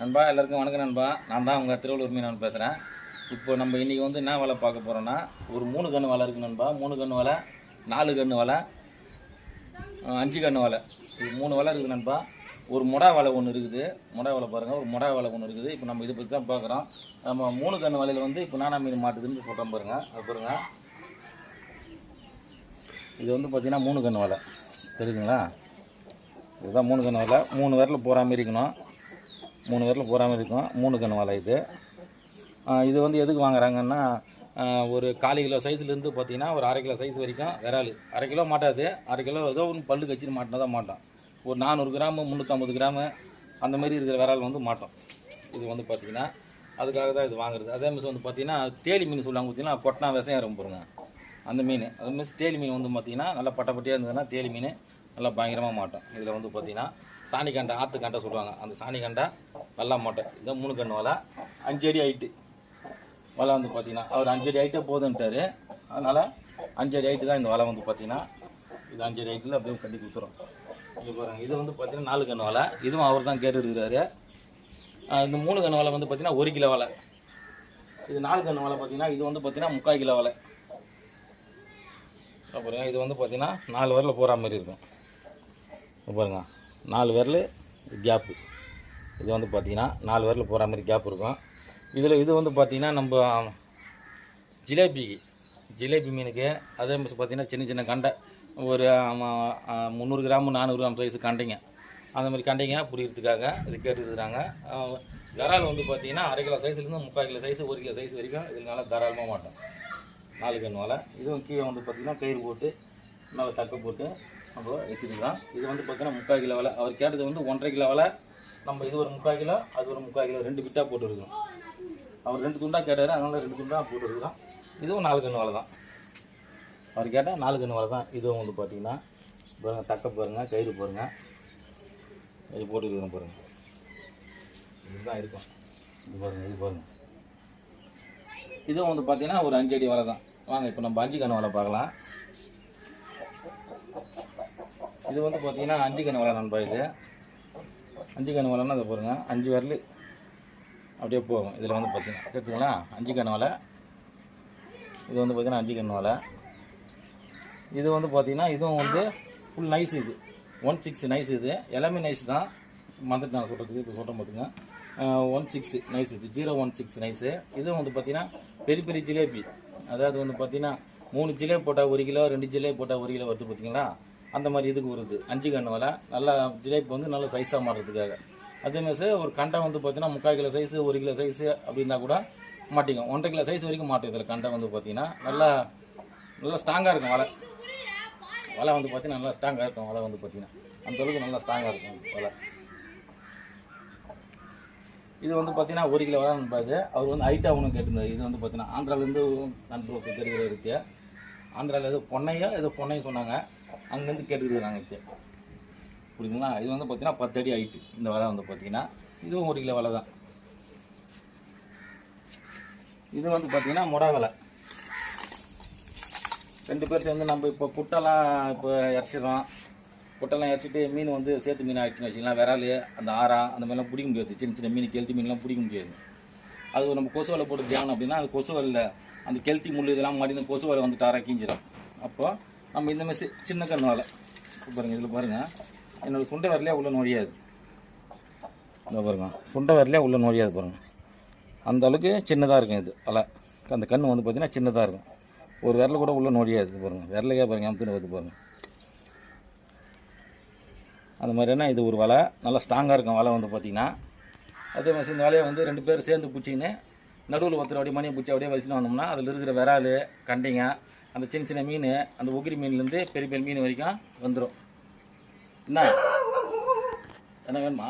நண்பா எல்லாருக்கும் வணக்கம் நண்பா. நான் தான் உங்கள் திருவள்ளூர் மீனவன் பேசுகிறேன் இப்போ நம்ம இன்றைக்கி வந்து என்ன வலை பார்க்க போகிறோன்னா ஒரு மூணு கன்று வலை இருக்குது நண்பா. மூணு கன்று வலை நாலு கன்று வலை அஞ்சு கன்று வலை. இது மூணு வலை இருக்குது நண்பா. ஒரு முடா வலை ஒன்று இருக்குது. முடா வலை பாருங்கள் ஒரு முடா வலை ஒன்று இருக்குது. இப்போ நம்ம இதை பற்றி தான் பார்க்குறோம். நம்ம மூணு கன்று வலையில் வந்து இப்போ நானா மீன் மாட்டுதுன்னு சொல்கிறோம் பாருங்கள் அது பாருங்கள் இது வந்து பார்த்திங்கன்னா மூணு கன்று வலை. தெரியுதுங்களா? இதுதான் மூணு கன்று வலை. மூணு வரல போகிற மாதிரி இருக்கணும். மூணு பேரில் போகிற மாதிரி இருக்கும். மூணு கன்று வலை இது. இது வந்து எதுக்கு வாங்குறாங்கன்னா ஒரு காலு கிலோ சைஸ்லேருந்து பார்த்தீங்கன்னா ஒரு அரை கிலோ சைஸ் வரைக்கும் விரால் அரை கிலோ மாட்டாது. அரை கிலோ ஏதோ ஒன்று பல்லு கச்சின்னு மாட்டினா தான் மாட்டோம். ஒரு நானூறு கிராமு முந்நூற்றம்பது கிராமு அந்த மாதிரி இருக்கிற விரால் வந்து மாட்டோம். இது வந்து பார்த்தீங்கன்னா அதுக்காக தான் இது வாங்குறது. அதே மாதிரி வந்து பார்த்திங்கன்னா தேலி மீன் சொல்லுவாங்க பார்த்தீங்கன்னா கொட்டினா விஷம் ரொம்ப போடுங்க அந்த மீன். அது மிஸ் தேலி மீன் வந்து பார்த்தீங்கன்னா நல்லா பட்டப்பட்டியாக இருந்ததுன்னா தேலி மீன் நல்லா பயங்கரமாக மாட்டோம். இதில் வந்து பார்த்தீங்கன்னா சாணி கண்டை ஆற்று கண்டை சொல்லுவாங்க. அந்த சாணி கண்டை வெள்ளா மாட்டோம் இதான் மூணு கன்று வலை. அஞ்சு அடி ஹைட்டு வலை வந்து பார்த்தீங்கன்னா அவர் அஞ்சு அடி ஹைட்டே போதுன்ட்டாரு. அதனால் அஞ்சு அடி ஹைட்டு தான் இந்த வலை வந்து பார்த்தீங்கன்னா இது அஞ்சு அடி ஹைட்டில் அப்படியே கட்டி கொடுத்துரும் இங்கே பாருங்க இது வந்து பார்த்தீங்கன்னா நாலு கன்று வலை. இதுவும் அவர் தான் கேட்டு இருக்கிறாரு இந்த மூணு கன்று வலை வந்து பார்த்தீங்கன்னா ஒரு கிலோ வலை. இது நாலு கன்று வலை பார்த்தீங்கன்னா இது வந்து பார்த்தீங்கன்னா முக்கால் கிலோ வலை. அப்புறம் இது வந்து பார்த்தீங்கன்னா நாலு வரல போகிற மாதிரி இருக்கும். பாருங்க. நாலு விரல் கேப்பு இது வந்து பார்த்தீங்கன்னா நாலு விரல் போகிற மாதிரி கேப் இருக்கும். இதில் இது வந்து பார்த்தீங்கன்னா நம்ம ஜிலேபிக்கு ஜிலேபி மீனுக்கு அதே மாதிரி பார்த்திங்கன்னா சின்ன சின்ன கண்டை ஒரு முந்நூறு கிராம் நானூறு கிராம் சைஸ் கண்டைங்க. அந்த மாதிரி கண்டைங்க புரியறதுக்காக இது கேட்டுருக்குறாங்க. தரால் வந்து பார்த்தீங்கன்னா அரை கிலோ சைஸ்லேருந்து முக்கால் கிலோ சைஸ் ஒரு கிலோ சைஸ் வரைக்கும் இதனால தாராளமாக மாட்டோம். நாலு கண் வலை இதுவும் கீழே வந்து பார்த்திங்கன்னா கயிறு போட்டு நல்லா தக்க போட்டு நம்ம வச்சுருக்கலாம் இது வந்து பார்த்தீங்கன்னா முக்கால் கிலோ வலை. அவர் கேட்டது வந்து ஒன்றரை கிலோ வலை. நம்ம இது ஒரு முக்கால் கிலோ அது ஒரு முக்கால் கிலோ ரெண்டு பிட்டாக போட்டுருக்கோம் அவர் ரெண்டு துண்டாக கேட்டார் அதனால் ரெண்டு துண்டாக போட்டுருக்கலாம் இதுவும் நாலு கன்று வலை தான். அவர் கேட்டால் நாலு கன்று வலை தான். இதுவும் வந்து பார்த்தீங்கன்னா பாருங்கள் தக்க பாருங்கள் கயிறு பாருங்கள் இது போட்டுக்கிறோம் பாருங்கள் இதுதான் இருக்கும். இது பாருங்கள் இது பாருங்கள் இதுவும் வந்து பார்த்தீங்கன்னா ஒரு அஞ்சு அடி வலை தான். வாங்க இப்போ நம்ம அஞ்சு கன்று வலை பார்க்கலாம். இது வந்து பார்த்தீங்கன்னா அஞ்சு கண் வலை நண்பா இது. அஞ்சு கண் வலைன்னா அதை பாருங்கள் அஞ்சு விரல் அப்படியே போகும். இதில் வந்து பார்த்தீங்கன்னா கேட்டுங்களா அஞ்சு கண் வலை இது வந்து பார்த்தீங்கன்னா அஞ்சு கண் வலை இது வந்து பார்த்தீங்கன்னா இதுவும் வந்து ஃபுல் நைஸ் இது. ஒன் சிக்ஸ் நைஸ் இது. எல்லாமே நைஸ் தான். மறந்துட்டு நான் சொல்கிறதுக்கு இப்போ சொல்கிறேன் பார்த்துங்க ஒன் சிக்ஸ் நைஸ் இது. ஜீரோ ஒன் சிக்ஸ் நைஸு இதுவும் வந்து பார்த்தீங்கன்னா பெரிய பெரிய ஜிலேபி. அதாவது வந்து பார்த்தீங்கன்னா மூணு ஜிலேபி போட்டால் ஒரு கிலோ ரெண்டு ஜிலேபி போட்டால் ஒரு கிலோ வருது பார்த்தீங்களா அந்த மாதிரி இதுக்கு வருது. அஞ்சு கன்று வலை. நல்லா ஜிலேபி வந்து நல்ல சைஸாக மாறுறதுக்காக. அதே சார் ஒரு கண்டை வந்து பார்த்தீங்கன்னா முக்கால் கிலோ சைஸு ஒரு கிலோ சைஸு அப்படின்னா கூட மாட்டிக்கும். ஒன்றரை கிலோ சைஸ் வரைக்கும் மாட்டும் இதில். கண்டை வந்து பார்த்தீங்கன்னா நல்லா நல்லா ஸ்ட்ராங்காக இருக்கும் வலை. வலை வந்து பார்த்தீங்கன்னா நல்லா ஸ்ட்ராங்காக இருக்கும். வலை வந்து பார்த்தீங்கன்னா அந்த அளவுக்கு நல்லா ஸ்ட்ராங்காக இருக்கும் வலை. இது வந்து பார்த்தீங்கன்னா ஒரு கிலோ வலை நண்பாது அவர் வந்து ஹைட்டாக ஒன்று கேட்டிருந்தார். இது வந்து பார்த்தீங்கன்னா ஆந்திராவிலேருந்து நண்பர்களுக்கு தெரிகிற இருக்கு ஆந்திராவில் எது பொன்னையா ஏதோ பொன்னையும் சொன்னாங்க. அங்கேருந்து கேட்டுக்கிட்டு நாங்கள் இப்போ புரியுதுங்களா? இது வந்து பார்த்தீங்கன்னா பத்து அடி ஹைட்டு இந்த வலை வந்து பார்த்தீங்கன்னா இதுவும் ஒரு கிலோ வலை தான். இது வந்து பார்த்தீங்கன்னா முடா வலை. ரெண்டு பேர் சேர்ந்து நம்ம இப்போ குட்டெல்லாம் இப்போ இறச்சிடுறோம். குட்டெல்லாம் இறச்சிட்டு மீன் வந்து சேர்த்து மீன் ஆகிடுச்சுன்னு வச்சுக்கலாம் விரால் அந்த ஆறா அந்த மாதிரிலாம் பிடிக்க முடியாது. சின்ன சின்ன மீன் கெளுத்தி மீன்லாம் பிடிக்க முடியாது. அது நம்ம கொசு வலை போட்டு தியானம் அப்படின்னா அது கொசு வலையில் அந்த கெளுத்தி முள் இதெல்லாம் மாட்டி இந்த கொசு வலை வந்து டாரா கீஞ்சிடும் நம்ம இந்த மாதிரி சி- சின்ன கண் வலை பாருங்கள் இதில் பாருங்கள் என்னோடய சுண்டை வரலையா உள்ள நுழையாது. இந்த பாருங்க சுண்டை வரலையா உள்ள நுழையாது பாருங்கள் அந்த அளவுக்கு சின்னதாக இருக்கும் இது அலை. அந்த கண் வந்து பார்த்திங்கன்னா சின்னதாக இருக்கும். ஒரு விரல கூட உள்ளே நுழையாது பாருங்கள் விரலையே பாருங்கள் அமுத்துன்னு பார்த்து பாருங்கள் அந்த மாதிரினா இது ஒரு வலை. நல்லா ஸ்ட்ராங்காக இருக்கும் வலை வந்து பார்த்தீங்கன்னா அதே மாதிரி இந்த வலையை வந்து ரெண்டு பேர் சேர்ந்து பிடிச்சின்னு நடுவில் ஒருத்தர் அப்படியே மணியை பிடிச்சி அப்படியே வச்சுன்னு வந்தோம்னா அதில் இருக்கிற விரால் கண்டிங்க அந்த சின்ன சின்ன மீன் அந்த உகிரி மீன்லேருந்து பெரிய பெரிய மீன் வரைக்கும் வந்துடும் என்ன? என்ன வேணுமா?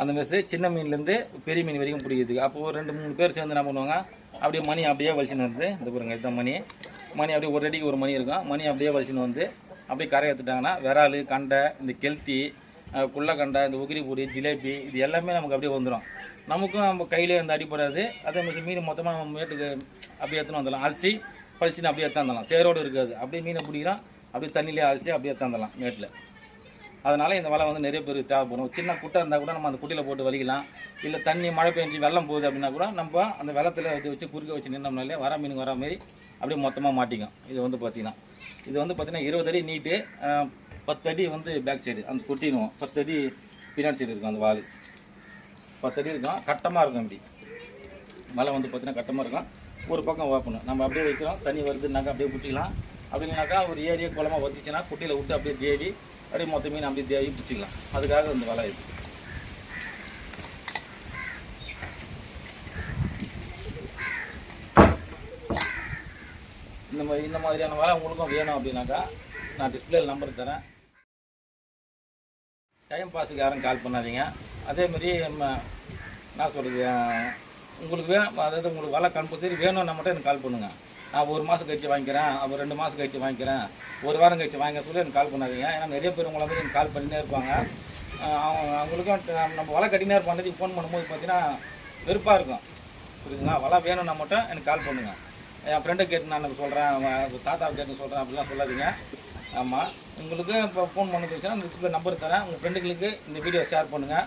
அந்த மாதிரி சின்ன மீன்லேருந்து பெரிய மீன் வரைக்கும் பிடிக்குது. அப்போது ஒரு ரெண்டு மூணு பேர் சேர்ந்து என்ன பண்ணுவாங்க? அப்படியே மணி அப்படியே வலிச்சுன்னு வந்து இந்த பாருங்க இதுதான் மணி. மணி அப்படியே ஒரு அடிக்கு ஒரு மணி இருக்கும். மணி அப்படியே வலிச்சுன்னு வந்து அப்படியே கரை ஏற்றுட்டாங்கன்னா விரால் கண்டை இந்த கெளுத்தி குள்ளக்கண்டை இந்த உகிரி பொடி ஜிலேபி இது எல்லாமே நமக்கு அப்படியே வந்துடும் நமக்கும் நம்ம கையிலே வந்து அடிப்படாது அதே மாதிரி மீன் மொத்தமாக நம்ம மேட்டுக்கு அப்படியே எடுத்துன்னு வந்துடலாம். அலசி பழிச்சுன்னு அப்படியே எடுத்தாந்துடலாம் சேரோடு இருக்காது. அப்படியே மீனை பிடிக்கிறோம். அப்படியே தண்ணியிலே அலசி அப்படியே எடுத்தாந்துடலாம் மேட்டில். அதனால் இந்த வலை வந்து நிறைய பேர் தேவைப்படும். சின்ன குட்டை இருந்தால் கூட நம்ம அந்த குட்டையில் போட்டு வலிக்கலாம். இல்லை தண்ணி மழை பெஞ்சு வெள்ளம் போகுது அப்படின்னா கூட நம்ம அந்த வெள்ளத்தில் இது வச்சு குறுக்க வச்சு நின்னோம்னாலே வர மீன் வர மாதிரி அப்படியே மொத்தமாக மாட்டிக்கும். இது வந்து பார்த்திங்கன்னா இது வந்து பார்த்திங்கன்னா இருபது அடி நீட்டு பத்து அடி வந்து பேக் சைடு அந்த குட்டினுவோம் பத்து அடி பின்னாடி சைடு இருக்கும் அந்த வால். பத்து இருக்கும். கட்டமாக இருக்கும் இப்படி மலை வந்து பார்த்தீங்கன்னா கட்டமாக இருக்கும். ஒரு பக்கம் வாப்பணும் நம்ம அப்படியே வைக்கிறோம். தண்ணி வருதுனாக்கா அப்படியே பிடிச்சிக்கலாம். அப்படின்னாக்கா ஒரு ஏரியா குளமாக வச்சுச்சுன்னா குட்டியில் விட்டு அப்படியே தேவி அப்படியே மொத்த மீன் அப்படியே தேவி பிடிச்சிக்கலாம். அதுக்காக இந்த வலை இது. இந்த மாதிரி இந்த மாதிரியான வலை உங்களுக்கும் வேணும் அப்படின்னாக்கா நான் டிஸ்பிளேயில் நம்பர் தரேன். டைம் பாஸுக்கு யாரும் கால் பண்ணாதீங்க. அதேமாரி நான் சொல்கிறது உங்களுக்கு வே அதாவது உங்களுக்கு வலை கம்பல்சரி வேணும்னா மட்டும் எனக்கு கால் பண்ணுங்கள் நான் ஒரு மாதம் கழிச்சு வாங்கிக்கிறேன் அப்புறம் ரெண்டு மாதம் கழிச்சு வாங்கிக்கிறேன் ஒரு வாரம் கழிச்சு வாங்க சொல்லி எனக்கு கால் பண்ணாதீங்க. ஏன்னா நிறைய பேர் உங்களை மாதிரி எனக்கு கால் பண்ணினே இருப்பாங்க. அவங்க அவங்களுக்கும் நம்ம வலை கட்டினே இருப்பாங்க ஃபோன் பண்ணும்போது பார்த்தீங்கன்னா வெறுப்பாக இருக்கும். புரியுதுங்களா? வலை வேணும்னா மட்டும் எனக்கு கால் பண்ணுங்கள் என் ஃப்ரெண்டை கேட்டு நான் சொல்கிறேன் தாத்தாவை கேட்டு சொல்கிறேன் அப்படிலாம் சொல்லாதீங்க. ஆமாம் உங்களுக்கு இப்போ ஃபோன் பண்ண வச்சுன்னா டிஸ்பிளே நம்பர் தரேன். உங்கள் ஃப்ரெண்டுகளுக்கு இந்த வீடியோ ஷேர் பண்ணுங்கள்